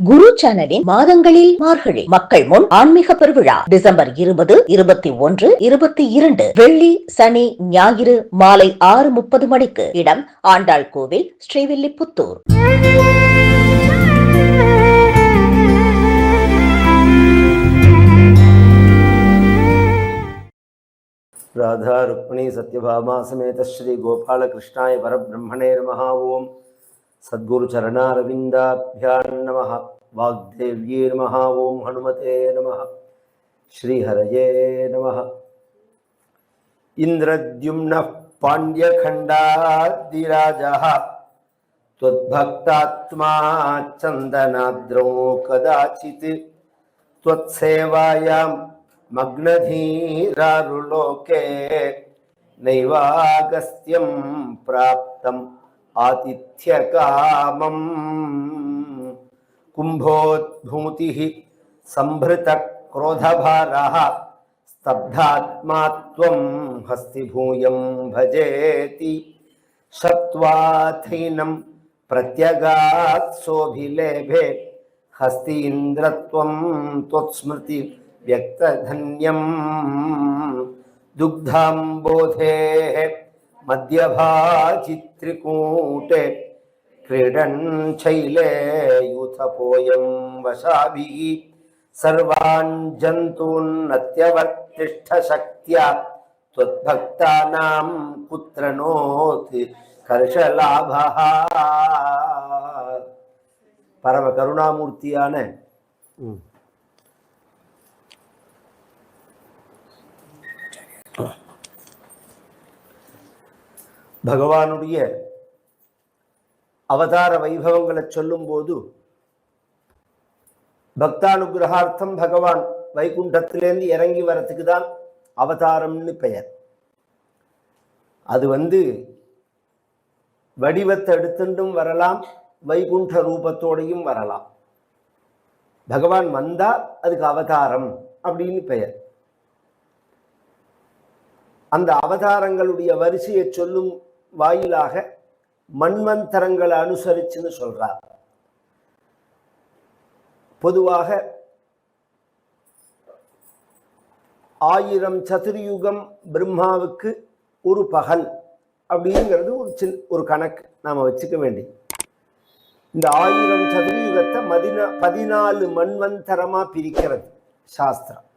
குரு சேனலின் மாதங்களில் மார்கழி மக்கள் முன் ஆன்மீக பெருவிழா டிசம்பர் இருபது இருபத்தி ஒன்று இருபத்தி இரண்டு வெள்ளி சனி ஞாயிறு மாலை ஆறு முப்பது மணிக்கு இடம் ஆண்டாள் கோவில் ஸ்ரீவில்லிபுத்தூர். ராதா ருக்மிணி சத்யபாமா சமேத ஸ்ரீ கோபாலகிருஷ்ணாய பரபிரம்மணே நமஹா. ஓம். సద్గురుచరణారవిందాభ్యాన్నమ వాగ్దేవ్యే నమ. ఓం హనుమతే నమ. శ్రీహరయే నమ. ఇంద్రద్యుమ్న పాండ్యఖండాదిరాజ. త్వద్భక్తాత్మా చందనాద్రో కదాచిత్ త్వత్సేవాయాం మగ్నధీరారులోకే. నైవాగస్త్యం ప్రాప్తం. ఆతిథ్యకామం కుంభోద్భూతి సంభృత క్రోధభార స్తబ్ధాత్మాత్వం హస్తిభూయం భజేతి షత్వాథైనం ప్రత్యగాత్ శోభిలేభే హస్తీంద్రత్వం త్వత్స్మృతి వ్యక్తధన్యం దుగ్ధాంబోధే మధ్యభాచిత్రికూటే క్రీడన్ శైలే యూథపోయం వశాభి సర్వాన్ జంతూన్నత్యవర్తిష్టశక్త్యా త్వద్భక్తానాం పుత్రనోత్ కర్షలాభ. పరమ కరుణామూర్తియానే Mm. பகவானுடைய அவதார வைபவங்களை சொல்லும்போது பக்தானுகிரகார்த்தம் பகவான் வைகுண்டத்திலேருந்து இறங்கி வரத்துக்கு தான் அவதாரம்னு பெயர். அது வந்து வடிவத்தை எடுத்துட்டும் வரலாம் வைகுண்ட ரூபத்தோடையும் வரலாம். பகவான் வந்தா அதுக்கு அவதாரம் அப்படின்னு பெயர். அந்த அவதாரங்களுடைய வரிசையை சொல்லும் வாயிலாக மன்வந்தரங்களை அனுசரிச்சுன்னு சொல்றார் பொதுவாக ஆயிரம் சதுர்யுகம் பிரம்மாவுக்கு ஒரு பகல் அப்படிங்கிறது ஒரு சின் ஒரு கணக்கு நாம் வச்சுக்க வேண்டியது. இந்த ஆயிரம் சதுர்யுகத்தை மதினா பதினாலு மண்வந்தரமாக பிரிக்கிறது சாஸ்திரம்.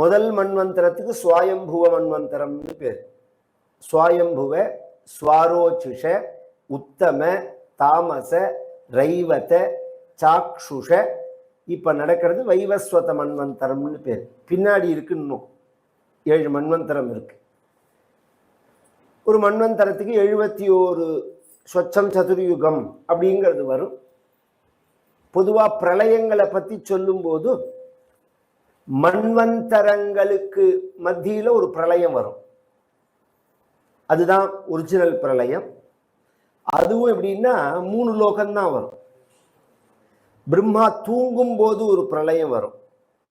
முதல் மன்வந்தரத்துக்கு சுவாயம்புவ மன்வந்தரம்னு பேர். சுவாயம்புவ ஸ்வாரோச்சுஷ உத்தம தாமச ரைவத சாக்ஷுஷ இப்ப நடக்கிறது வைவஸ்வத மன்வந்தரம்னு பேர். பின்னாடி இருக்கு இன்னும் ஏழு மன்வந்தரம் இருக்கு. ஒரு மன்வந்தரத்துக்கு எழுபத்தி ஓரு சொச்சம் சதுர்யுகம் அப்படிங்கிறது வரும். பொதுவாக பிரளயங்களை பற்றி சொல்லும்போது மன்வந்தரங்களுக்கு மத்தியில் ஒரு பிரளயம் வரும். அதுதான் ஒரிஜினல் பிரளயம். அதுவும் எப்படின்னா மூணு லோகம்தான் வரும். பிரம்மா தூங்கும் போது ஒரு பிரளயம் வரும்.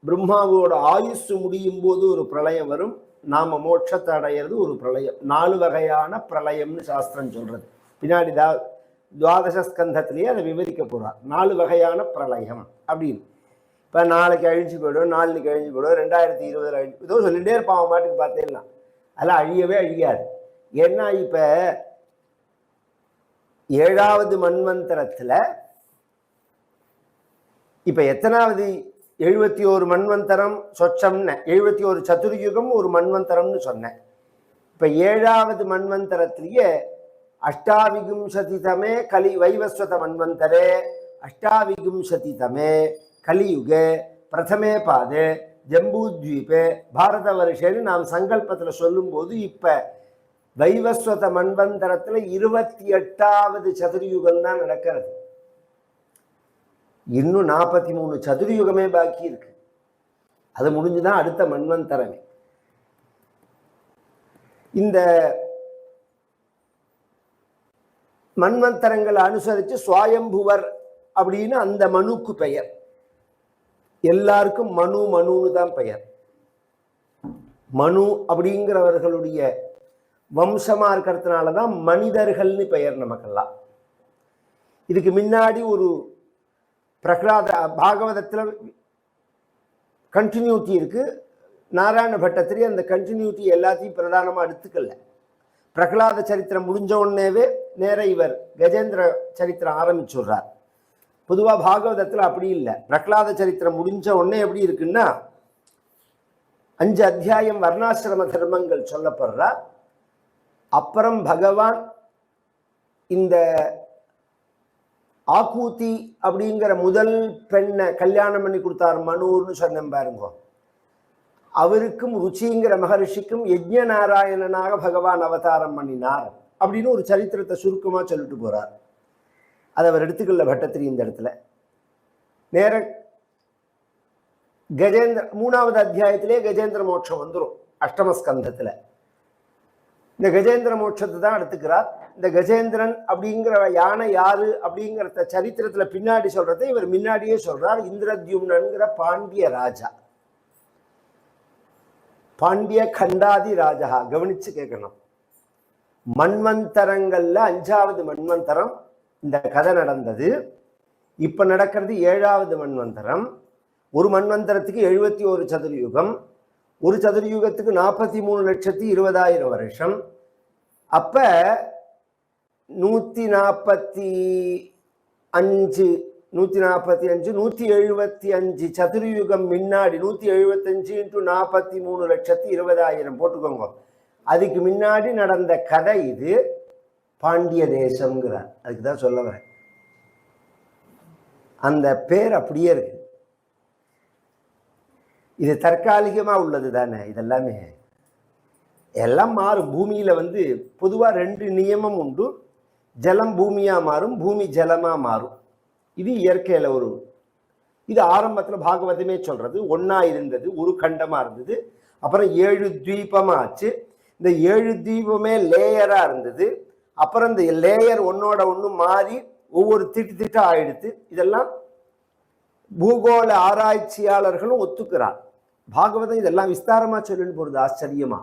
பிரம்மாவோட ஆயுசு முடியும் போது ஒரு பிரளயம் வரும். நாம மோட்சத்தை அடையிறது ஒரு பிரளயம். நாலு வகையான பிரளயம்னு சாஸ்திரம் சொல்றது. பின்னாடி தா துவாதச ஸ்கந்தத்திலேயே அதை விவரிக்க போறார். நாலு வகையான பிரளயம் அப்படின்னு. இப்போ நாளைக்கு அழிஞ்சு போயிடும் நாளைக்கு அழிஞ்சு போயிடும் ரெண்டாயிரத்தி இருபதில் அழிஞ்சு இதோ சொல்லிட்டே இருப்பான் அவன் மாட்டுக்கு பார்த்தேன்னா அதெல்லாம் அழியவே அழியாது. ஏன்னா இப்போ ஏழாவது மன்வந்தரத்தில் இப்போ எத்தனாவது? எழுபத்தி ஒரு மன்வந்தரம் சொச்சம்னு. எழுபத்தி ஒரு சதுர்யுகம் ஒரு மன்வந்தரம்னு சொன்னேன். இப்போ ஏழாவது மன்வந்தரத்திலேயே அஷ்டாவிகும்சதிதமே கலி வைவஸ்வத மன்வந்தரே அஷ்டாவிகும்சதிதமே கலியுகே பிரதமே பாதே ஜம்பூத்வீபே பாரத வருஷன்னு நாம் சங்கல்பத்தில் சொல்லும்போது இப்போ வைவஸ்வத மன்வந்தரத்தில் இருபத்தி எட்டாவது சதுர்யுகம் தான் நடக்கிறது. இன்னும் நாற்பத்தி மூணு சதுர்யுகமே பாக்கி இருக்கு. அது முடிஞ்சுதான் அடுத்த மன்வந்தரமே. இந்த மன்வந்தரங்களை அனுசரித்து சுவாயம்புவர் அப்படின்னு அந்த மனுக்கு பெயர். எல்லாருக்கும் மனு மனுன்னு தான் பெயர். மனு அப்படிங்கிறவர்களுடைய வம்சமா இருக்கிறதுனால தான் மனிதர்கள்னு பெயர் நமக்கெல்லாம். இதுக்கு முன்னாடி ஒரு பிரகலாத பாகவதத்தில் கண்டினியூட்டி இருக்கு. நாராயண பட்டத்திரி அந்த கண்டினியூட்டி எல்லாத்தையும் பிரதானமாக எடுத்துக்கல. பிரகலாத சரித்திரம் முடிஞ்ச உடனேவே நேர இவர் கஜேந்திர சரித்திரம் ஆரம்பிச்சுடுறார். பொதுவாக பாகவதத்தில் அப்படி இல்லை. பிரகலாத சரித்திரம் முடிஞ்ச உடனே எப்படி இருக்குன்னா அஞ்சு அத்தியாயம் வர்ணாசிரம தர்மங்கள் சொல்லப்படுறா. அப்புறம் பகவான் இந்த ஆக்கூத்தி அப்படிங்கிற முதல் பெண்ணை கல்யாணம் பண்ணி கொடுத்தார் மனூர்னு சொன்னேன் பாருங்க. அவருக்கும் ருச்சிங்கிற மகரிஷிக்கும் யஜ்ய நாராயணனாக பகவான் அவதாரம் பண்ணினார் அப்படின்னு ஒரு சரித்திரத்தை சுருக்கமாக சொல்லிட்டு போறார். அதை அவர் எடுத்துக்கொள்ள பட்டத்திரி இந்த இடத்துல. நேர கஜேந்திர மூணாவது அத்தியாயத்திலே கஜேந்திர மோட்சம் வந்துடும் அஷ்டமஸ்கந்தத்தில். இந்த கஜேந்திர மோட்சத்தை தான் எடுத்துக்கிறார். இந்த கஜேந்திரன் அப்படிங்கிற யானை யாரு அப்படிங்கிறத சரித்திரத்தில் பின்னாடி சொல்றதை இவர் முன்னாடியே சொல்றார் இந்திரத்யும்னங்கிற பாண்டிய ராஜா. பாண்டிய கண்டாதி ராஜா கவனிச்சு கேட்கணும். மண்வந்தரங்கள்ல அஞ்சாவது மண்வந்தரம் இந்த கதை நடந்தது. இப்போ நடக்கிறது ஏழாவது மண்வந்தரம் ஒரு மண்வந்தரத்துக்கு எழுபத்தி ஒரு சதுர்யுகம். ஒரு சதுர்யுகத்துக்கு நாற்பத்தி மூணு லட்சத்தி இருபதாயிரம் வருஷம். அப்போ நூற்றி நாற்பத்தி அஞ்சு நூற்றி நாற்பத்தி அஞ்சு நூற்றி எழுபத்தி அஞ்சு சதுர்யுகம் முன்னாடி நூற்றி எழுபத்தஞ்சு இன்ட்டு நாற்பத்தி மூணு லட்சத்தி இருபதாயிரம் போட்டுக்கோங்க. அதுக்கு முன்னாடி நடந்த கதை இது. பாண்டிய தேசம்ங்கிறார் அதுக்கு தான் சொல்ல வரேன். அந்த பேர் அப்படியே இருக்கு. இது தற்காலிகமாக உள்ளது தானே இதெல்லாமே. எல்லாம் மாறும். பூமியில் வந்து பொதுவாக ரெண்டு நியமம் உண்டு. ஜலம் பூமியாக மாறும் பூமி ஜலமாக மாறும். இது இயற்கையில் ஒரு இது ஆரம்பத்தில் பாகவதமே சொல்கிறது ஒன்றா இருந்தது ஒரு கண்டமாக இருந்தது. அப்புறம் ஏழு தீபமாக ஆச்சு. இந்த ஏழு தீபமே லேயராக இருந்தது. அப்புறம் இந்த லேயர் ஒன்னோட ஒன்று மாறி ஒவ்வொரு திட்டு திட்டம் ஆயிடுத்து இதெல்லாம் பூகோள ஆராய்ச்சியாளர்களும் ஒத்துக்கிறார். பாகவதம் இதெல்லாம் விஸ்தாரமாக சொல்லின்னு போகிறது ஆச்சரியமா?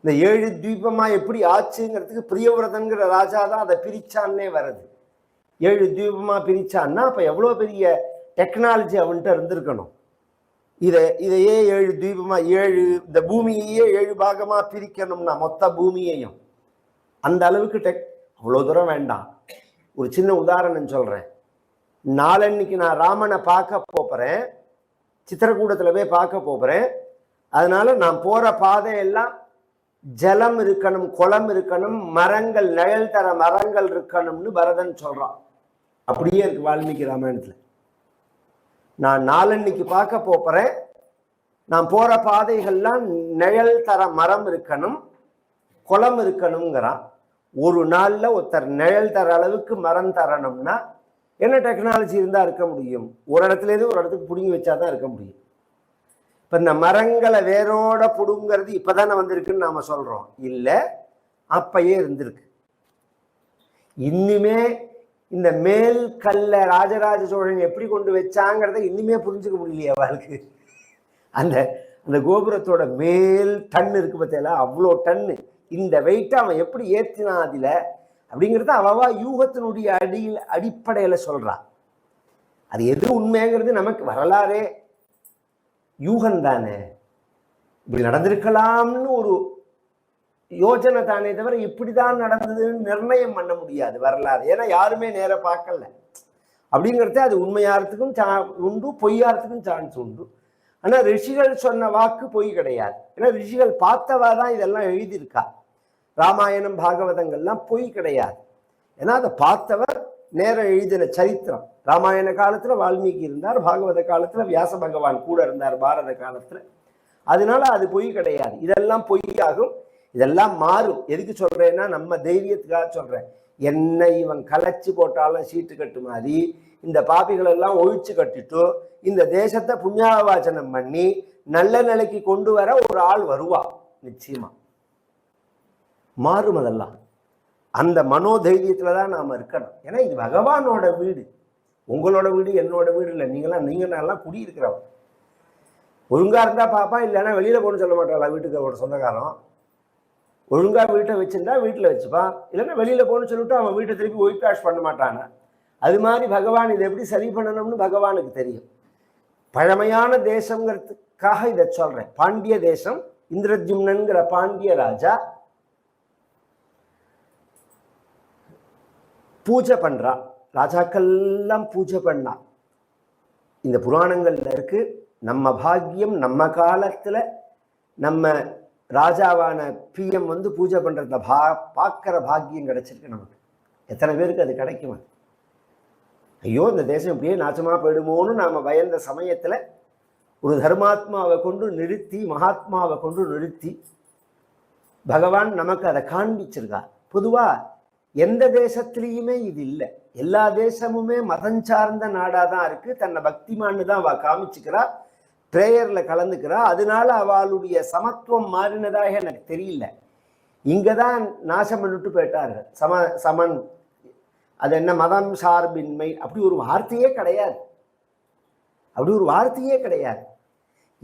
இந்த ஏழு தீபமாக எப்படி ஆச்சுங்கிறதுக்கு பிரியவிரதன்கிற ராஜா தான் அதை பிரிச்சான்னே வருது ஏழு தீபமாக பிரிச்சான்னா அப்போ எவ்வளோ பெரிய டெக்னாலஜி அவன்கிட்ட இருந்திருக்கணும். இதை இதையே ஏழு தீபமாக ஏழு இந்த பூமியையே ஏழு பாகமாக பிரிக்கணும்னா மொத்த பூமியையும். அந்த அளவுக்கு டெக் அவ்வளோ தூரம் வேண்டாம். ஒரு சின்ன உதாரணம் சொல்கிறேன் நாளன்னைக்கு நான் ராமனை பார்க்க போகிறேன் சித்திரக்கூடத்தில் போய் பார்க்க போகிறேன் அதனால் நான் போகிற பாதையெல்லாம் ஜலம் இருக்கணும் குளம் இருக்கணும் மரங்கள் நிழல் தர மரங்கள் இருக்கணும்னு பரதன் சொல்கிறான் அப்படியே இருக்கு வால்மீகி ராமாயணத்தில். நான் நாளன்னைக்கு பார்க்க போகிறேன் நான் போகிற பாதைகள்லாம் நிழல் தர மரம் இருக்கணும். குளம் இருக்கணுங்கிறான். ஒரு நாளில் ஒருத்தர் நிழல் தர அளவுக்கு மரம் தரணும்னா என்ன டெக்னாலஜி இருந்தால் இருக்க முடியும்? ஒரு இடத்துல இருந்து ஒரு இடத்துக்கு பிடுங்கி வச்சாதான் இருக்க முடியும். இப்போ இந்த மரங்களை வேரோட பிடுங்கிறது இப்போ தானே வந்திருக்குன்னு நாம் சொல்கிறோம் இல்லை அப்பயே இருந்திருக்கு. இன்னுமே இந்த மேல் கல்ல ராஜராஜ சோழன் எப்படி கொண்டு வச்சாங்கிறத இன்னுமே புரிஞ்சுக்க முடியலையே அவளுக்கு. அந்த அந்த கோபுரத்தோட மேல் டன் இருக்கு பார்த்தீங்களா அவ்வளோ டன்னு இந்த வெயிட்டை அவன் எப்படி ஏற்றினான் அதில்? அப்படிங்கிறத அவவா யூகத்தினுடைய அடியில் அடிப்படையில் சொல்கிறான் அது எது உண்மைங்கிறது நமக்கு வரலாறே. யூகம் தானே. இப்படி நடந்திருக்கலாம்னு ஒரு யோஜனை தானே தவிர இப்படி தான் நடந்ததுன்னு நிர்ணயம் பண்ண முடியாது வரலாறு. ஏன்னா யாருமே நேர பார்க்கல. அப்படிங்கிறத அது உண்மையாகிறதுக்கும் சா உண்டு பொய்யாகிறதுக்கும் சான்ஸ் உண்டு. ஆனால் ரிஷிகள் சொன்ன வாக்கு பொய் கிடையாது. ஏன்னா ரிஷிகள் பார்த்தவா தான் இதெல்லாம் எழுதியிருக்கா. ராமாயணம் பாகவதங்கள்லாம் பொய் கிடையாது. ஏன்னா அதை பார்த்தவர் நேரம் எழுதின சரித்திரம். ராமாயண காலத்துல வால்மீகி இருந்தார் பாகவத காலத்துல வியாச பகவான் கூட இருந்தார் பாரத காலத்துல. அதனால அது பொய் கிடையாது. இதெல்லாம் பொய்யாகும். இதெல்லாம் மாறும். எதுக்கு சொல்றேன்னா நம்ம தைரியத்துக்காக சொல்றேன். என்ன இவன் கலைச்சு போட்டாலும் சீட்டு கட்டு மாதிரி இந்த பாப்பிகளெல்லாம் ஒழிச்சு கட்டிட்டு இந்த தேசத்தை புண்ணியாவாச்சனம் பண்ணி நல்ல நிலைக்கு கொண்டு வர ஒரு ஆள் வருவா நிச்சயமா. மாறும் அதெல்லாம். அந்த மனோதைரியத்தில் தான் நாம் இருக்கணும். ஏன்னா இது பகவானோட வீடு. உங்களோட வீடு என்னோட வீடு இல்லை. நீங்களாம் நீங்கள் எல்லாம் குடியிருக்கிறவங்க. ஒழுங்காக இருந்தால் பாப்பா இல்லைன்னா வெளியில் போகணும்னு சொல்ல மாட்டாளா வீட்டுக்கு அவரோட சொந்தக்காரன். ஒழுங்காக வீட்டை வச்சுருந்தா வீட்டில் வச்சுப்பான் இல்லைன்னா வெளியில் போகணும்னு சொல்லிட்டு அவன் வீட்டை திருப்பி ஒயிட் வாஷ் பண்ண மாட்டாங்க அது மாதிரி பகவான் இதை எப்படி சரி பண்ணணும்னு பகவானுக்கு தெரியும். பழமையான தேசங்கிறதுக்காக இதை சொல்கிறேன் பாண்டிய தேசம் இந்திரஜும்னன்கிற பாண்டிய ராஜா பூஜை பண்ணுறா ராஜாக்கள்லாம் பூஜை பண்ணா. இந்த புராணங்கள்ல இருக்கு நம்ம பாக்கியம் நம்ம காலத்தில் நம்ம ராஜாவான பிஎம் வந்து பூஜை பண்ணுறத பா பார்க்குற பாக்கியம் கிடச்சிருக்கு நமக்கு. எத்தனை பேருக்கு அது கிடைக்கும் அது? ஐயோ இந்த தேசம் இப்படியே நாச்சமாக போயிடுமோன்னு நாம் பயந்த சமயத்தில் ஒரு தர்மாத்மாவை கொண்டு நிறுத்தி மகாத்மாவை கொண்டு நிறுத்தி பகவான் நமக்கு அதை காண்பிச்சிருக்கா பொதுவாக எந்த தேசத்திலையுமே இது இல்லை. எல்லா தேசமுமே மதம் சார்ந்த நாடாக தான் இருக்குது தன்னை பக்திமான்னு தான் அவள் காமிச்சுக்கிறா. ப்ரேயரில் கலந்துக்கிறா. அதனால அவளுடைய சமத்துவம் மாறினதாக எனக்கு தெரியல. இங்கே தான் நாசம் பண்ணிட்டு போயிட்டார்கள். சம சமன் அது என்ன மதம் சார்பின்மை? அப்படி ஒரு வார்த்தையே கிடையாது. அப்படி ஒரு வார்த்தையே கிடையாது.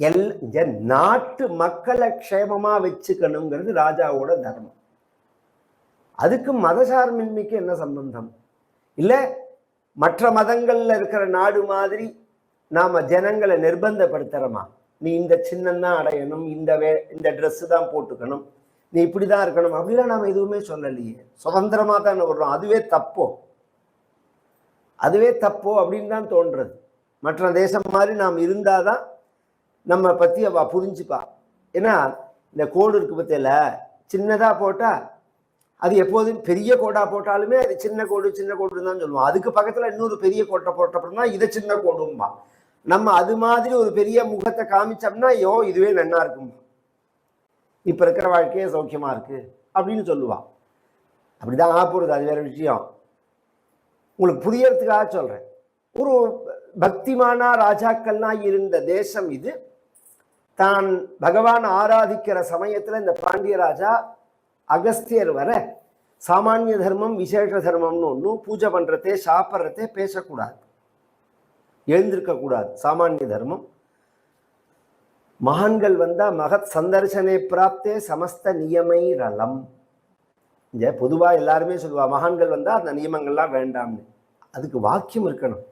எல் இந்த நாட்டு மக்களை க்ஷேமமாக வச்சுக்கணுங்கிறது ராஜாவோட தர்மம். அதுக்கு மதசார்பின்மைக்கு என்ன சம்பந்தம்? இல்லை மற்ற மதங்களில் இருக்கிற நாடு மாதிரி நாம் ஜனங்களை நிர்பந்தப்படுத்துகிறோமா நீ இந்த சின்னம் தான் அடையணும் இந்த வே இந்த ட்ரெஸ்ஸு தான் போட்டுக்கணும் நீ இப்படி தான் இருக்கணும் அப்படிலாம் நாம் எதுவுமே சொல்லலையே. சுதந்திரமாக தான் வர்றோம் அதுவே தப்போ? அதுவே தப்போ அப்படின்னு தான் தோன்றது. மற்ற தேசம் மாதிரி நாம் இருந்தால் தான் நம்ம பற்றி அவ புரிஞ்சுப்பா. ஏன்னா இந்த கோடு இருக்கு பற்றியில் சின்னதாக போட்டால் அது எப்போதும் பெரிய கோட்டா போட்டாலுமே அது சின்ன கோடு சின்ன கோடுன்னு தான் சொல்லுவோம். அதுக்கு பக்கத்துல இன்னொரு பெரிய கோட்டை போட்டப்பறம் இதை சின்ன கோடும்பா நம்ம அது மாதிரி ஒரு பெரிய முகத்தை காமிச்சோம்னா ஐயோ இதுவே நன்னா இருக்கும்பா இப்ப இருக்கிற வாழ்க்கையே சௌக்கியமா இருக்கு அப்படின்னு சொல்லுவா அப்படிதான் ஆப்போறது அது வேற விஷயம். உங்களுக்கு புரியறதுக்காக சொல்றேன். ஒரு பக்திமானா ராஜாக்கள்லாம் இருந்த தேசம் இது. தான் பகவான் ஆராதிக்கிற சமயத்துல இந்த பாண்டிய ராஜா அகஸ்தியர் வர சாமானிய தர்மம் விசேஷ தர்மம்னு ஒன்றும் பூஜை பண்ணுறதே சாப்பிட்றதே பேசக்கூடாது. எழுந்திருக்கக்கூடாது. சாமானிய தர்மம். மகான்கள் வந்தால் மகத் சந்தர்சனை பிராப்தே சமஸ்த நியமை ரலம் இங்க பொதுவாக எல்லாருமே சொல்லுவா மகான்கள் வந்தால் அந்த நியமங்கள்லாம் வேண்டாம்னு. அதுக்கு வாக்கியம் இருக்கணும்.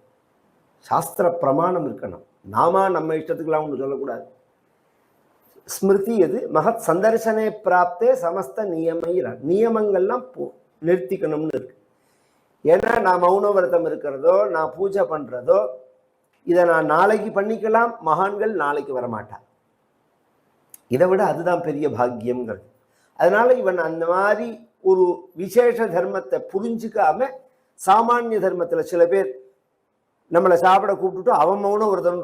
சாஸ்திர பிரமாணம் இருக்கணும். நாம நம்ம இஷ்டத்துக்கெல்லாம் ஒன்று சொல்லக்கூடாது. ஸ்மிருதி எது? மகத் சந்தர்சனை பிராப்தே சமஸ்த நியமை நியமங்கள்லாம் நிறுத்திக்கணும்னு இருக்கு. ஏன்னா நான் மௌன விரதம் இருக்கிறதோ நான் பூஜை பண்றதோ இதை நான் நாளைக்கு பண்ணிக்கலாம் மகான்கள் நாளைக்கு வரமாட்டான் இதை விட அதுதான் பெரிய பாக்கியம்ங்கிறது. அதனால இவன் அந்த மாதிரி ஒரு விசேஷ தர்மத்தை புரிஞ்சுக்காம சாமானிய தர்மத்தில் சில பேர் நம்மளை சாப்பிட கூப்பிட்டுட்டு அவன் மௌன விரதம்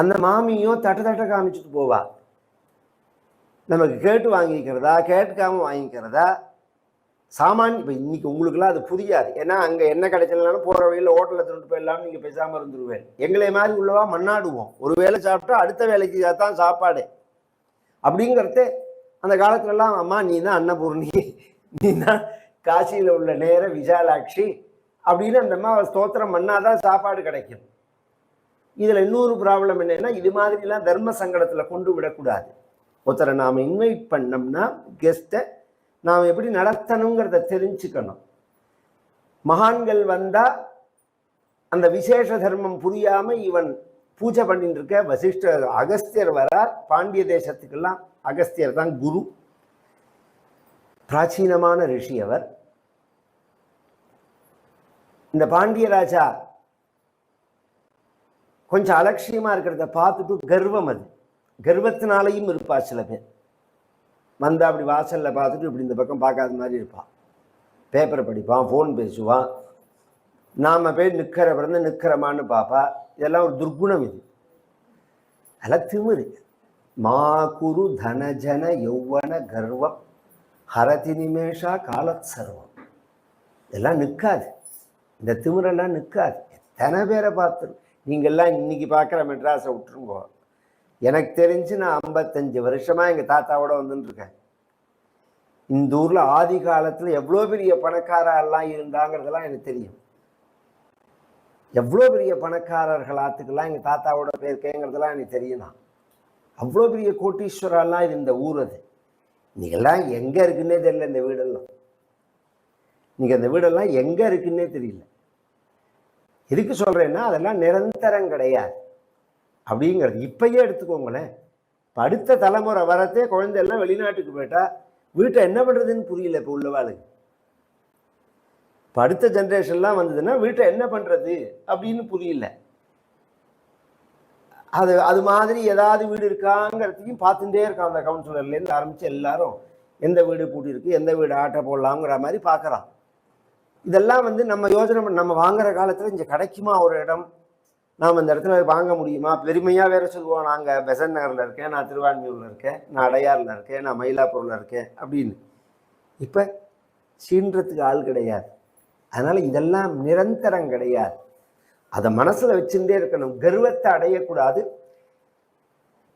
அந்த மாமியும் தட்ட தட்ட காமிச்சிட்டு போவா. நமக்கு கேட்டு வாங்கிக்கிறதா கேட்காம வாங்கிக்கிறதா? சாமான் இப்போ இன்னைக்கு உங்களுக்குலாம் அது புரியாது. ஏன்னா அங்கே என்ன கிடைச்சலனாலும் போகிற வழியில் ஹோட்டலில் திருட்டு போயிடலாம்னு நீங்கள் பேசாமல் இருந்துருவேன். எங்களை மாதிரி உள்ளவா மண்ணாடுவோம். ஒரு வேளை சாப்பிட்டா அடுத்த வேலைக்கு தான் சாப்பாடு. அப்படிங்கிறத அந்த காலத்துலலாம் அம்மா நீ தான் அன்னபூர்ணி. நீ தான் காசியில் உள்ள நேர விசாலாட்சி. அப்படின்னு அந்த அம்மா ஸ்தோத்திரம் பண்ணாதான் சாப்பாடு கிடைக்கும். இதில் இன்னொரு ப்ராப்ளம் என்னன்னா இது மாதிரிலாம் தர்ம சங்கடத்தில் கொண்டு விடக்கூடாது. ஒருத்தரை நாம் இன்வைட் பண்ணோம்னா கெஸ்ட்டை நாம் எப்படி நடத்தணுங்கிறத தெரிஞ்சுக்கணும். மகான்கள் வந்தால் அந்த விசேஷ தர்மம் புரியாமல் இவன் பூஜை பண்ணிட்டு இருக்க வசிஷ்டர் அகஸ்தியர் வரார் பாண்டிய தேசத்துக்கெல்லாம் அகஸ்தியர் தான் குரு. பிராச்சீனமான ரிஷி அவர். இந்த பாண்டிய ராஜா கொஞ்சம் அலட்சியமாக இருக்கிறத பார்த்துட்டு கர்வம் அது. கர்வத்தினாலையும் இருப்பா சில பேர். வந்தால் அப்படி வாசலில் பார்த்துட்டு இப்படி இந்த பக்கம் பார்க்காத மாதிரி இருப்பான் பேப்பரை படிப்பான் ஃபோன் பேசுவான். நாம் போய் நிற்கிற பிறந்து நிற்கிறமான்னு பார்ப்பா. இதெல்லாம் ஒரு துர்குணம் இது. அதெல்லாம் திமிரு. மா குரு தனஜன யௌவன கர்வம் ஹரதி நிமேஷா காலத் சர்வம். இதெல்லாம் நிற்காது இந்த திமிரெல்லாம் நிற்காது எத்தனை பேரை பார்த்துரும் நீங்கள்லாம் இன்னைக்கு பார்க்குற மெட்ராஸை விட்டுருங்கோ. எனக்கு தெரிஞ்சு நான் ஐம்பத்தஞ்சு வருஷமாக எங்கள் தாத்தாவோட வந்துட்டுருக்கேன் இந்த ஊரில் ஆதி காலத்தில் எவ்வளோ பெரிய பணக்காரெல்லாம் இருந்தாங்கிறதெல்லாம் எனக்கு தெரியும். எவ்வளோ பெரிய பணக்காரர்கள் ஆத்துக்கெல்லாம் எங்கள் தாத்தாவோட போயிருக்கேங்கிறதெல்லாம் எனக்கு தெரியும் நான் அவ்வளோ பெரிய கோட்டீஸ்வரெல்லாம் இருந்த ஊர் அது. நீங்கள்லாம் எங்கே இருக்குன்னே தெரியல இந்த வீடெல்லாம். நீங்கள் இந்த வீடெல்லாம் எங்கே இருக்குன்னே தெரியல. எதுக்கு சொல்கிறேன்னா அதெல்லாம் நிரந்தரம் கிடையாது. அப்படிங்கிறது. இப்பயே எடுத்துக்கோங்களேன். படுத்த அடுத்த தலைமுறை வரத்தே குழந்தை எல்லாம் வெளிநாட்டுக்கு போயிட்டா வீட்டை என்ன பண்ணுறதுன்னு புரியல இப்போ உள்ளவாளுக்கு அடுத்த ஜென்ரேஷன்லாம் வந்ததுன்னா வீட்டை என்ன பண்ணுறது அப்படின்னு புரியல. அது அது மாதிரி ஏதாவது வீடு இருக்காங்கிறதையும் பார்த்துட்டே இருக்கான் அந்த கவுன்சிலர்லேருந்து ஆரம்பித்து எல்லாரும். எந்த வீடு பூட்டி இருக்கு எந்த வீடு ஆட்டை போடலாங்கிற மாதிரி பார்க்குறான். இதெல்லாம் வந்து நம்ம யோசனை பண்ண நம்ம வாங்குற காலத்தில் இங்கே கிடைக்குமா ஒரு இடம்? நாம் இந்த இடத்துல வாங்க முடியுமா? பெருமையாக வேற சொல்லுவோம் நாங்கள் பெசன் நகரில் இருக்கேன் நான் திருவான்மையூரில் இருக்கேன் நான் அடையாறில் இருக்கேன் நான் மயிலாப்பூரில் இருக்கேன் அப்படின்னு. இப்போ சீன்றத்துக்கு ஆள் கிடையாது. அதனால் இதெல்லாம் நிரந்தரம் கிடையாது. அதை மனசில் வச்சுட்டே இருக்கணும். கர்வத்தை அடையக்கூடாது.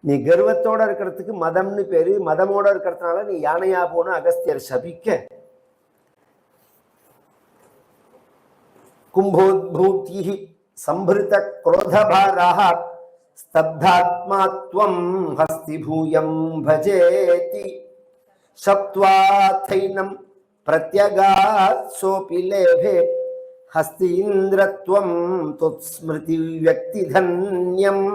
நீ கர்வத்தோட இருக்கிறதுக்கு மதம்னு பேர் மதமோடு இருக்கிறதுனால நீ யானையாக போன அகஸ்தியர் சபிக்க. கும்போத்பூதி சம்பிருத குரோதபாராக ஸ்தப்தாத்மாத்வம் ஹஸ்திபூயம் பஜேதி சப்த்வாத்தைனம் பிரத்யகாத் சோபி லேபே ஹஸ்தீந்திரத்வம் துத்ஸ்மிருதி வியக்திதன்யம்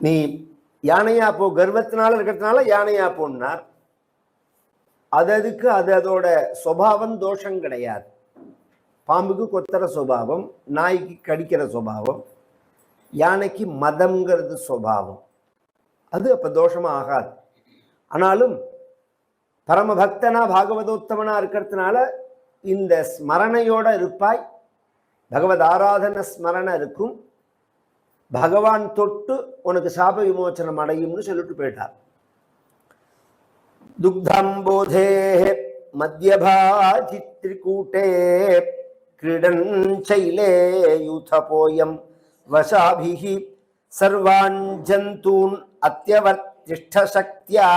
நீ யானையா போ கர்வத்தினால இருக்கிறதுனால யானையா போனார் அது அதுக்கு அது அதோட சுபாவம் தோஷம் கிடையாது. பாம்புக்கு கொத்துற சுபாவம் நாய்க்கு கடிக்கிற சுபாவம் யானைக்கு மதம்ங்கிறது சுபாவம். அது அப்போ தோஷமாக ஆகாது. ஆனாலும் பரமபக்தனா பாகவதோத்தமனா இருக்கிறதுனால இந்த ஸ்மரணையோட இருப்பாய். பகவத் ஆராதன ஸ்மரணை இருக்கும். பகவான் தொட்டு உனக்கு சாப விமோச்சனம் அடையும்னு சொல்லிட்டு போயிட்டார். துக்தம்போதே மத்தியபாஜித்ரிகூட்டே கிரீடன் சைலே யூதபோயம் வசாபிஹி சர்வான் ஜந்தூன் அத்தியவர்த்திஷ்டசக்தியா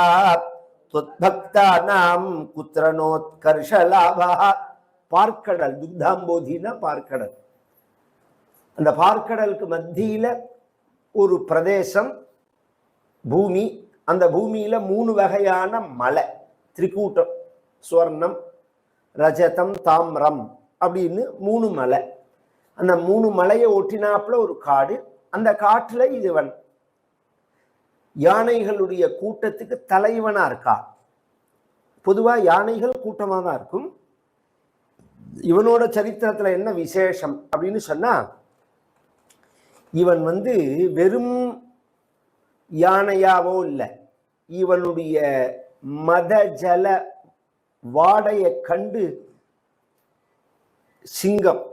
துவத்பக்தானாம் குத்திரனோத்கர்ஷலாபா பார்க்கடல் துக்தாம்போதினா பார்க்கடல் அந்த பார்க்கடலுக்கு மத்தியில ஒரு பிரதேசம் பூமி அந்த பூமியில மூணு வகையான மலை. திரிகூட்டம் சுவர்ணம் ரஜதம் தாம்ரம் அப்படின்னு மூணு மலை. அந்த மூணு மலையை ஒட்டினாப்புல ஒரு காடு. அந்த காட்டுல இதுவன் யானைகளுடைய கூட்டத்துக்கு தலைவனா இருக்கா? பொதுவா யானைகள் கூட்டமா தான் இருக்கும். இவனோட சரித்திரத்துல என்ன விசேஷம் அப்படின்னு சொன்னா இவன் வந்து வெறும் யானையாவோ இல்லை. இவனுடைய மத ஜல வாடையை கண்டு சிங்கம்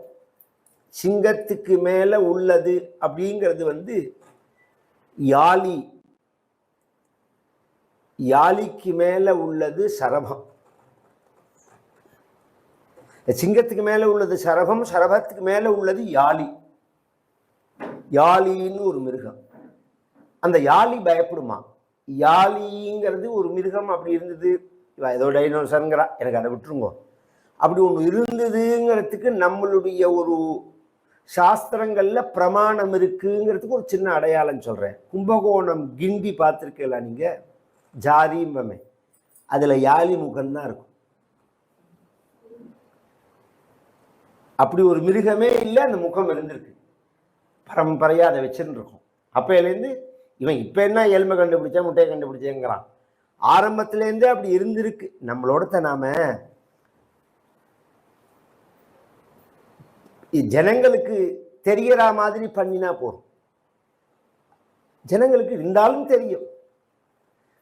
சிங்கத்துக்கு மேலே உள்ளது அப்படிங்கிறது வந்து யாலி யாலிக்கு மேலே உள்ளது சரபம். சிங்கத்துக்கு மேலே உள்ளது சரபம் சரபத்துக்கு மேலே உள்ளது யாலி. யாலின்னு ஒரு மிருகம். அந்த யாழி பயப்படுமா? யாழிங்கிறது ஒரு மிருகம் அப்படி இருந்தது. ஏதோ டைனோசருங்கிறா. எனக்கு அதை விட்டுருங்கோ. அப்படி ஒன்று இருந்ததுங்கிறதுக்கு நம்மளுடைய ஒரு சாஸ்திரங்களில் பிரமாணம் இருக்குங்கிறதுக்கு ஒரு சின்ன அடையாளம் சொல்கிறேன் கும்பகோணம் கிண்டி பார்த்துருக்கல நீங்கள் ஜாதிம்பமே அதில் யாழி முகம்தான் இருக்கும். அப்படி ஒரு மிருகமே இல்லை அந்த முகம் இருந்திருக்கு. பரம்பரையாக அதை வச்சுன்னு இருக்கும் இவன் இப்ப என்ன எலும்பை கண்டுபிடிச்சா முட்டையை கண்டுபிடிச்சேங்கிறான். ஆரம்பத்துலேருந்தே அப்படி இருந்திருக்கு. நம்மளோட நாம ஜனங்களுக்கு தெரியற மாதிரி பண்ணினா போதும். ஜனங்களுக்கு இருந்தாலும் தெரியும்.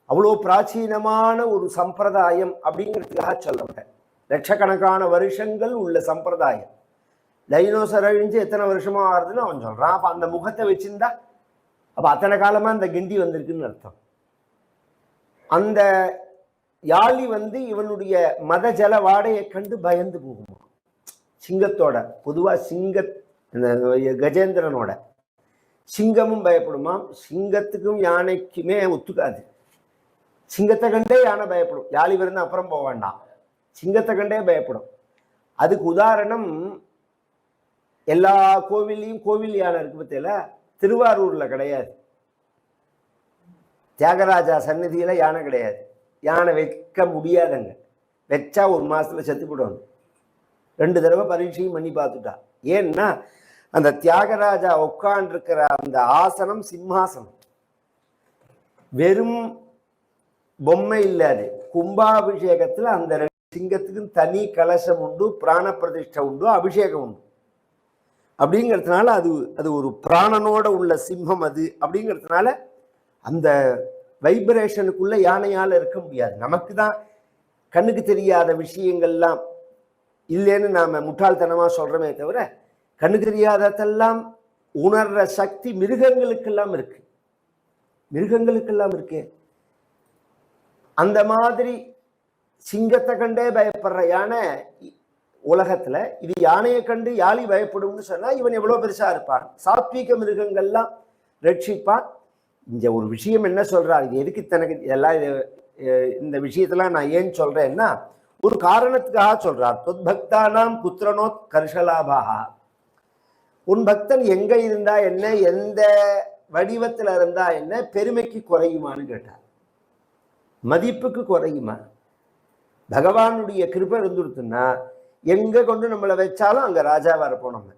அவ்வளோ பிராச்சீனமான ஒரு சம்பிரதாயம் அப்படிங்கிறதுக்காக சொல்லப்பட்டேன். லட்சக்கணக்கான வருஷங்கள் உள்ள சம்பிரதாயம். டைனோசர் அழிஞ்சு எத்தனை வருஷமா ஆகுதுன்னு அவன் சொல்றான். அப்ப அந்த முகத்தை வச்சிருந்தா அப்போ அத்தனை காலமாக அந்த கிண்டி வந்திருக்குன்னு அர்த்தம். அந்த யாழி வந்து இவனுடைய மத ஜல வாடையை கண்டு பயந்து போகுமா? சிங்கத்தோட பொதுவாக சிங்க கஜேந்திரனோட. சிங்கமும் பயப்படுமாம் சிங்கத்துக்கும் யானைக்குமே ஒத்துக்காது. சிங்கத்தை கண்டே யானை பயப்படும். யாழி விருந்து அப்புறம் போக வேண்டாம். சிங்கத்தை கண்டே பயப்படும். அதுக்கு உதாரணம் எல்லா கோவில்லையும் கோவில் யானை இருக்கு பத்தியில திருவாரூரில் கிடையாது. தியாகராஜா சந்நிதியில யானை கிடையாது. யானை வைக்க முடியாதுங்க. வச்சா ஒரு மாதத்தில் செத்து போடுவாங்க ரெண்டு தடவை பரீட்சையும் பண்ணி பார்த்துட்டா. ஏன்னா அந்த தியாகராஜா உட்காண்டிருக்கிற அந்த ஆசனம் சிம்மாசனம். வெறும் பொம்மை இல்லாது கும்பாபிஷேகத்தில் அந்த ரெண்டு சிங்கத்துக்கும் தனி கலசம் உண்டு பிராண பிரதிஷ்டை உண்டு அபிஷேகம் உண்டு. அப்படிங்கிறதுனால அது அது ஒரு பிராணனோட உள்ள சிம்மம் அது அப்படிங்கிறதுனால அந்த வைப்ரேஷனுக்குள்ள யானையால் இருக்க முடியாது. நமக்கு தான் கண்ணுக்கு தெரியாத விஷயங்கள்லாம் இல்லைன்னு நாம முட்டாள்தனமாக சொல்கிறோமே தவிர கண்ணுக்கு தெரியாததெல்லாம் உணர்ற சக்தி மிருகங்களுக்கெல்லாம் இருக்கு. மிருகங்களுக்கெல்லாம் இருக்கு. அந்த மாதிரி சிங்கத்தை கண்டே பயப்படுற யானை உலகத்துல இது யானையை கண்டு யாழி பயப்படும்னு சொன்னா இவன் எவ்வளவு பெருசா இருப்பான்? சாத்வீக மிருகங்கள்லாம் ரட்சிப்பான். இந்த ஒரு விஷயம் என்ன சொல்றார் இது எதுக்கு தனக்கு எல்லாம் இது இந்த விஷயத்தெல்லாம் நான் ஏன் சொல்றேன்னா ஒரு காரணத்துக்காக சொல்றார் தொத்பக்தானாம் புத்திரனோத் கர்ஷலாபாகா உன் பக்தன் எங்க இருந்தா என்ன எந்த வடிவத்துல இருந்தா என்ன பெருமைக்கு குறையுமான்னு கேட்டார் மதிப்புக்கு குறையுமா? பகவானுடைய கிருபை இருந்துருத்துன்னா எங்க கொண்டு நம்மளை வச்சாலும் அங்க ராஜாவா இருப்போம் நம்ம.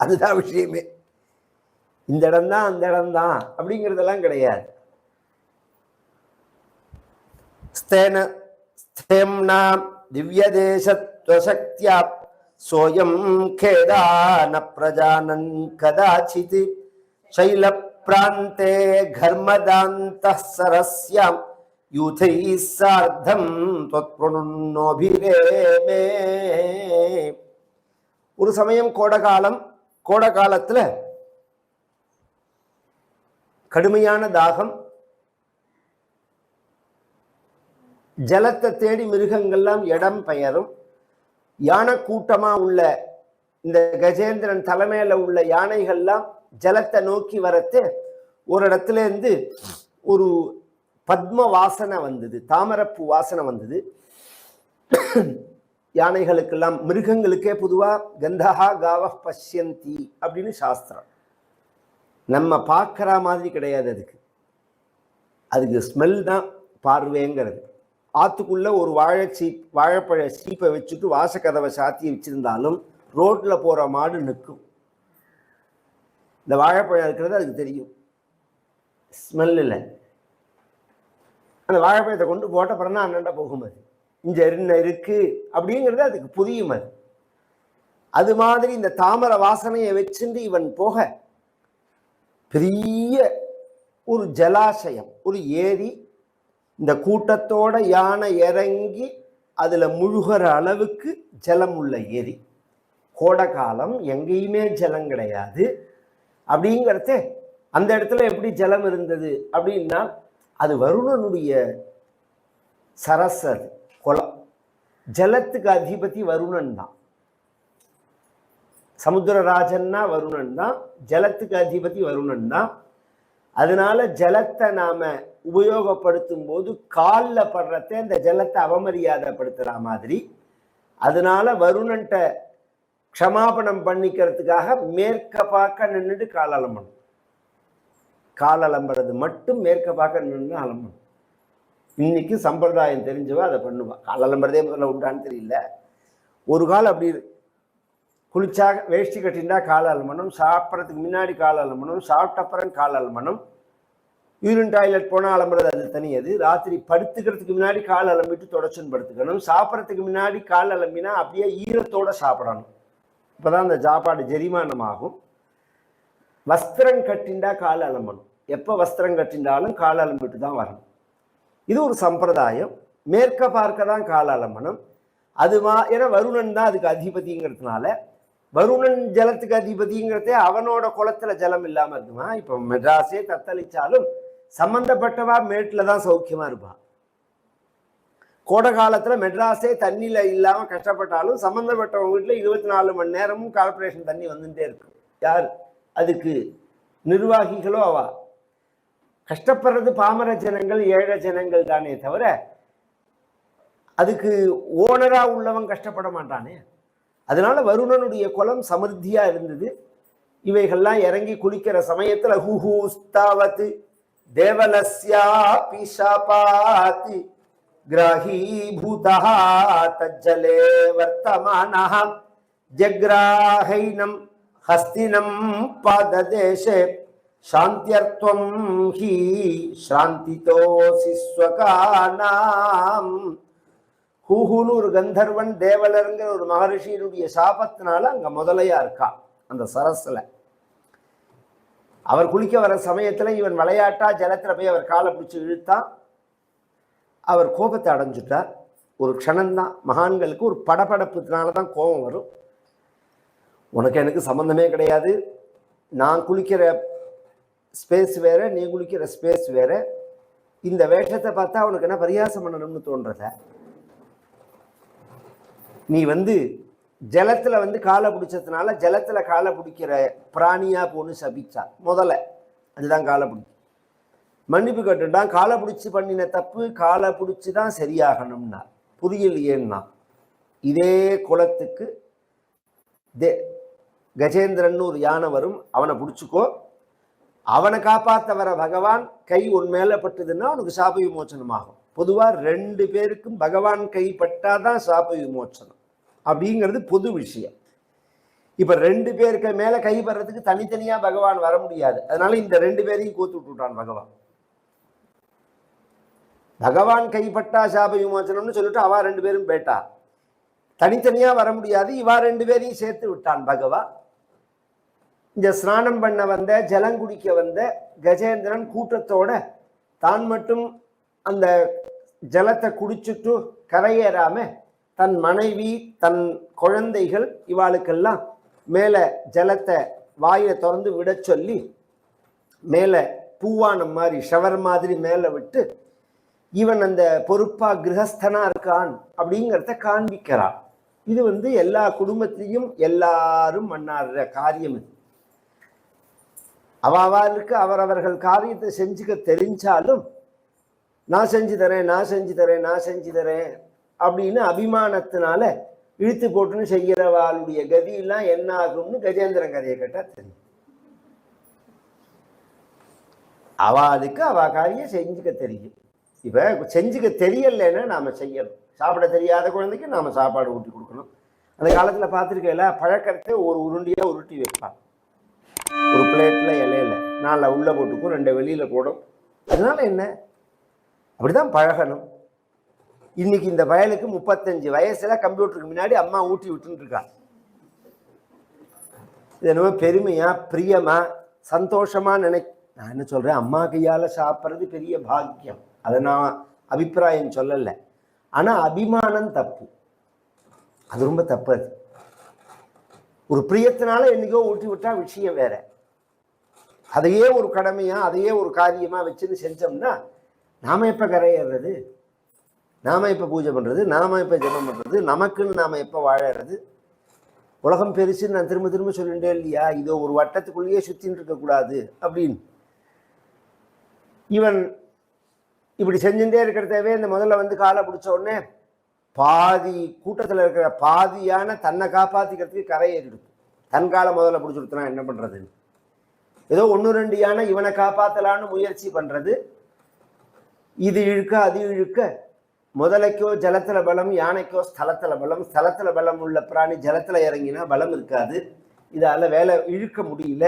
அதுதான் விஷயமே. இந்த இடம் தான் அந்த இடம் தான் அப்படிங்கிறதெல்லாம் கிடையாது. ஸ்தேன ஸ்தேம்னா திவ்யதேசத்வசக்தியா சோயம் கேதான பிரஜானன் கதாச்சித். சைல பிராந்தே கர்மதாந்த சரஸ்யாம் யூதை சார்த்தம் தொத்பிரணோபிரேமே ஒரு சமயம் கோடகாலம் கோடகாலத்துல கடுமையான தாகம் ஜலத்தை தேடி மிருகங்கள்லாம் இடம் பெயரும். யானை கூட்டமா உள்ள இந்த கஜேந்திரன் தலைமையில உள்ள யானைகள்லாம் ஜலத்தை நோக்கி வரத்து ஒரு இடத்துல இருந்து ஒரு பத்ம வாசனை வந்தது தாமரப்பூ வாசனை வந்தது. யானைகளுக்கெல்லாம் மிருகங்களுக்கே பொதுவா கந்தஹா காவ பஷ்யந்தி அப்படின்னு சாஸ்திரம். நம்ம பார்க்குற மாதிரி கிடையாது அதுக்கு. அதுக்கு ஸ்மெல் தான் பார்வைங்கிறது. ஆற்றுக்குள்ளே ஒரு வாழை சீப் வாழைப்பழ சீப்பை வச்சுட்டு வாசக்கதவை சாத்தி வச்சுருந்தாலும் ரோட்டில் போகிற மாடு நிற்கும். இந்த வாழைப்பழம் இருக்கிறது அதுக்கு தெரியும். ஸ்மெல் இல்லை. அந்த வாழைப்பழத்தை கொண்டு போட்ட அப்புறம் தான் போகும் அது இங்க என்ன இருக்கு? அப்படிங்கிறது அதுக்கு புரியும் அது. அது மாதிரி இந்த தாமரை வாசனையை வச்சுட்டு இவன் போக பெரிய ஒரு ஜலாசயம் ஒரு ஏரி இந்த கூட்டத்தோட யானை இறங்கி அதுல முழுகிற அளவுக்கு ஜலம் உள்ள ஏரி. கோடை காலம் எங்கேயுமே ஜலம் கிடையாது. அப்படிங்கிறத அந்த இடத்துல எப்படி ஜலம் இருந்தது அப்படின்னா அது வருணனுடைய சரஸ் அது குளம் ஜலத்துக்கு அதிபதி வருணன் தான். சமுத்திரராஜன்னா வருணன் தான் ஜலத்துக்கு அதிபதி வருணன் தான். அதனால ஜலத்தை நாம உபயோகப்படுத்தும் போது காலில் படுறத இந்த ஜலத்தை அவமரியாதைப்படுத்துகிற மாதிரி. அதனால வருணன்ட்ட க்ஷமாபணம் பண்ணிக்கிறதுக்காக மேற்க பார்க்க நின்றுட்டு காலாளம் பண்ணும் கால் அலம்புறது மட்டும் மேற்க பார்க்க நின்று அலம்பணும். இன்னைக்கு சம்பிரதாயம் தெரிஞ்சவா அதை பண்ணுவான். கால் அலம்புறதே முதல்ல உண்டான்னு தெரியல. ஒரு கால் அப்படி குளிச்சா வேஷ்டி கட்டினா கால் அலம்பணும். சாப்பிட்றதுக்கு முன்னாடி கால் அலம்பணும். சாப்பிட்ட அப்புறம் கால் அலம்பணும். யூரின் டாய்லெட் போனால் அலம்புறது அது தனி அது. ராத்திரி படுத்துக்கிறதுக்கு முன்னாடி கால் அலம்பிட்டு தொடச்சுன்னு படுத்துக்கணும். சாப்பிட்றதுக்கு முன்னாடி கால் அலம்பினா அப்படியே ஈரத்தோடு சாப்பிடணும். இப்போதான் அந்த சாப்பாடு ஜெரிமானம் ஆகும். வஸ்திரம் கட்டிண்டா கால் அலம்பணும். எப்போ வஸ்திரம் கட்டிண்டாலும் கால் அலம்பிட்டு தான் வரணும். இது ஒரு சம்பிரதாயம். மேற்க பார்க்க தான் கால் அலம்பணும். அது மா ஏன்னா வருணன் தான் அதுக்கு அதிபதிங்கிறதுனால வருணன் ஜலத்துக்கு அதிபதிங்கிறதே அவனோட குளத்துல ஜலம் இல்லாமல் இருக்குமா? இப்போ மெட்ராஸே தத்தளிச்சாலும் சம்பந்தப்பட்டவா மேட்டில் தான் சௌக்கியமாக இருப்பான் கோடை காலத்தில் மெட்ராஸே தண்ணியில் இல்லாமல் கஷ்டப்பட்டாலும் சம்மந்தப்பட்டவங்க வீட்டில் இருபத்தி நாலு மணி நேரமும் கார்பரேஷன் தண்ணி வந்துட்டே இருக்கும். யார்? அதுக்கு நிர்வாகிகளோ அவா. கஷ்டப்படுறது பாமர ஜனங்கள் ஏழை ஜனங்கள் தானே தவிர அதுக்கு ஓனரா உள்ளவன் கஷ்டப்பட மாட்டானே. அதனால வருணனுடைய குலம் சமிருத்தியா இருந்தது. இவைகள்லாம் இறங்கி குளிக்கிற சமயத்துல ஹூஹூ ஸ்தாவத்து தேவலஸ்யாபி சாபாதி கிரகீபூதः தஜ்ஜலே வர்த்தமானः ஜக்ராஹைனம் ஹஸ்தினம் பாததேசே சாந்தியர்த்தம் ஹி ஸ்ராந்திதோசி ஸ்வகானாம் ஹூஹுன்னு ஒரு கந்தர்வன் தேவலருங்கிற ஒரு மகரிஷியினுடைய சாபத்தினால அங்க முதலையா இருக்கா? அந்த சரஸ்ல. அவர் குளிக்க வர சமயத்துல இவன் விளையாட்டா ஜலத்துல போய் அவர் காலை பிடிச்சு இழுத்தான் அவர் கோபத்தை அடைஞ்சுட்டார். ஒரு க்ஷணம்தான். மகான்களுக்கு ஒரு படபடப்புனால தான் கோபம் வரும். உனக்கு எனக்கு சம்மந்தமே கிடையாது. நான் குளிக்கிற ஸ்பேஸ் வேற நீ குளிக்கிற ஸ்பேஸ் வேற. இந்த வேஷத்தை பார்த்தா உனக்கு என்ன பரியாசம் பண்ணணும்னு தோன்றத. நீ வந்து ஜலத்தில் வந்து காலை பிடிச்சதுனால ஜலத்தில் காலை பிடிக்கிற பிராணியாக போன்னு சபிச்சா. முதல்ல அதுதான் காலை பிடிக்கும் மன்னிப்பு கட்டுண்டான் காலை பிடிச்சி பண்ணின தப்பு காலை பிடிச்சி தான் சரியாகணும்னா புரியலையேன்னா. இதே குலத்துக்கு தே கஜேந்திரன் ஒரு யானை வரும் அவனை பிடிச்சிக்கோ. அவனை காப்பாற்ற வர பகவான் கை உன் மேல பட்டதுன்னா உனக்கு சாப விமோச்சனமாகும் பொதுவாக ரெண்டு பேருக்கும் பகவான் கை பட்டாதான் சாப விமோச்சனம். அப்படிங்கிறது பொது விஷயம். இப்போ ரெண்டு பேருக்கு மேலே கை தனித்தனியாக பகவான் வர முடியாது. அதனால இந்த ரெண்டு பேரையும் கோத்து விட்டுட்டான் பகவான். பகவான் கைப்பட்டா சாப விமோச்சனம்னு சொல்லிட்டு அவா ரெண்டு பேரும் பேட்டா. தனித்தனியாக வர முடியாது. இவா ரெண்டு பேரையும் சேர்த்து விட்டான் பகவான். இந்த ஸ்நானம் பண்ண வந்த ஜலங்குடிக்க வந்த கஜேந்திரன் கூட்டத்தோட தான் மட்டும் அந்த ஜலத்தை குடிச்சுட்டு கரையேறாம தன் மனைவி தன் குழந்தைகள் இவாளுக்கெல்லாம் மேலே ஜலத்தை வாயை திறந்து விட சொல்லி மேலே பூவானம் மாதிரி ஷவர் மாதிரி மேலே விட்டு இவன் அந்த பொறுப்பா கிரகஸ்தனா இருக்கான் அப்படிங்கிறத காண்பிக்கிறான். இது வந்து எல்லா குடும்பத்திலையும் எல்லாரும் மன்னாடுற காரியம் இது. அவாவாருக்கு அவரவர்கள் காரியத்தை செஞ்சுக்க தெரிஞ்சாலும் நான் செஞ்சு தரேன் நான் செஞ்சு தரேன் நான் செஞ்சு தரேன் அப்படின்னு அபிமானத்தினால இழுத்து போட்டுன்னு செய்கிறவாளுடைய கதியெல்லாம் என்ன ஆகும்னு கஜேந்திரன் கதையை கேட்டால் தெரியும். அவளுக்கு அவ காரியம் செஞ்சுக்க தெரியும். இப்போ செஞ்சுக்க தெரியலைன்னா நாம் செய்யணும். சாப்பிட தெரியாத குழந்தைக்கு நாம சாப்பாடு ஊட்டி கொடுக்கணும். அந்த காலத்தில் பார்த்துருக்கல பழக்கத்தை ஒரு உருண்டியாக உருட்டி வைப்பான் ஒரு பிளேட்டில் நாலு உள்ள போட்டுக்கும் ரெண்டு வெளியில போடும். அதனால என்ன? அப்படிதான் பழகணும். இன்னைக்கு இந்த வயலுக்கு முப்பத்தஞ்சு வயசுல கம்ப்யூட்டருக்கு முன்னாடி அம்மா ஊட்டி விட்டுருக்கா இது என்னமோ பெருமையா பிரியமா சந்தோஷமா நினை நான் என்ன சொல்றேன்? அம்மா கையால சாப்பிட்றது பெரிய பாக்கியம். அதை நான் அபிப்பிராயம் சொல்லலை. ஆனா அபிமானம் தப்பு. அது ரொம்ப தப்பு அது. ஒரு பிரியத்தினால என்னைக்கோ ஊட்டி விட்டா விஷயம் வேற. அதையே ஒரு கடமையாக அதையே ஒரு காரியமாக வச்சுன்னு செஞ்சோம்னா நாம் எப்போ கரையேறது நாம இப்போ பூஜை பண்ணுறது நாம இப்போ ஜபம் பண்ணுறது நமக்குன்னு நாம் எப்போ வாழறது? உலகம் பெருசுன்னு நான் திரும்ப திரும்ப சொல்லிட்டே இல்லையா? இதோ ஒரு வட்டத்துக்குள்ளேயே சுற்றின்னு இருக்கக்கூடாது அப்படின்னு. இவன் இப்படி செஞ்சுட்டே இருக்கிறதவே இந்த முதல்ல வந்து காலை பிடிச்ச உடனே பாதி கூட்டத்தில் இருக்கிற பாதியான தன்னை காப்பாற்றிக்கிறதுக்கு கரையேறிடுது தன் காலை முதல்ல பிடிச்சி கொடுத்தனா என்ன பண்ணுறதுன்னு ஏதோ ஒன்று ரெண்டு யானை இவனை காப்பாற்றலான்னு முயற்சி பண்ணுறது இது இழுக்க அது இழுக்க முதலைக்கோ ஜலத்தில் பலம் யானைக்கோ ஸ்தலத்தில் பலம் ஸ்தலத்தில் பலம் உள்ள பிராணி ஜலத்தில் இறங்கினா பலம் இருக்காது. இதால் வேலை இழுக்க முடியல.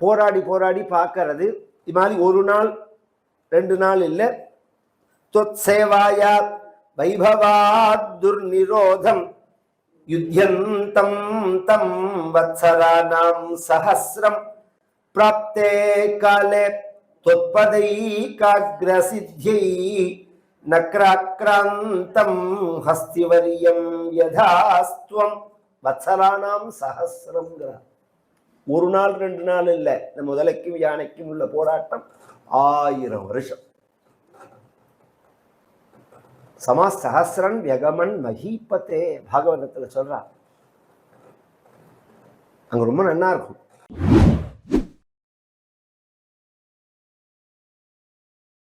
போராடி போராடி பார்க்கறது. இது மாதிரி ஒரு நாள் ரெண்டு நாள் இல்லை. தொத்சேவாயா வைபவாத் துர்நிரோதம். யுத்தியந்தம் தம் வத்சராணாம் சஹசிரம். பிராப்தே காலே त्वत्पदैकाग्रसिद्ध्यै நக்ராக்ராந்தம் ஹஸ்திவரியம் யதாஸ்துவம் வத்சலானாம் சஹசிரம்ங்கிறார் ஒரு நாள் ரெண்டு நாள் இல்லை இந்த முதலைக்கும் யானைக்கும் உள்ள போராட்டம் ஆயிரம் வருஷம் சமா சஹசிரன் வியகமன் மகீபத்தே பாகவதத்துல சொல்றா அங்க ரொம்ப நன்னா இருக்கும்